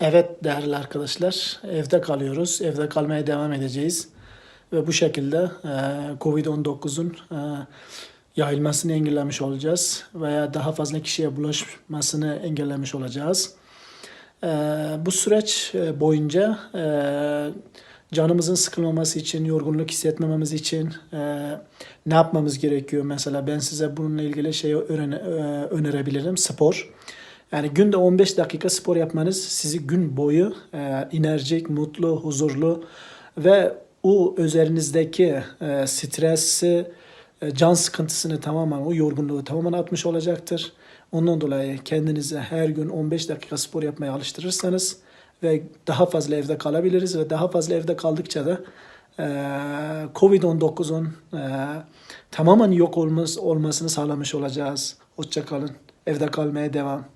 Evet değerli arkadaşlar, evde kalıyoruz. Evde kalmaya devam edeceğiz. Ve bu şekilde e, Covid-19'un e, yayılmasını engellemiş olacağız. Veya daha fazla kişiye bulaşmasını engellemiş olacağız. E, bu süreç boyunca canımızın sıkılmaması için, yorgunluk hissetmememiz için ne yapmamız gerekiyor? Mesela ben size bununla ilgili şeyi önerebilirim. Spor. Yani günde 15 dakika spor yapmanız sizi gün boyu e, enerjik, mutlu, huzurlu ve o üzerinizdeki e, stresi, e, can sıkıntısını tamamen, o yorgunluğu tamamen atmış olacaktır. Ondan dolayı kendinize her gün 15 dakika spor yapmaya alıştırırsanız ve daha fazla evde kalabiliriz ve daha fazla evde kaldıkça da e, Covid-19'un e, tamamen yok olması, olmasını sağlamış olacağız. Hoşça kalın. Evde kalmaya devam.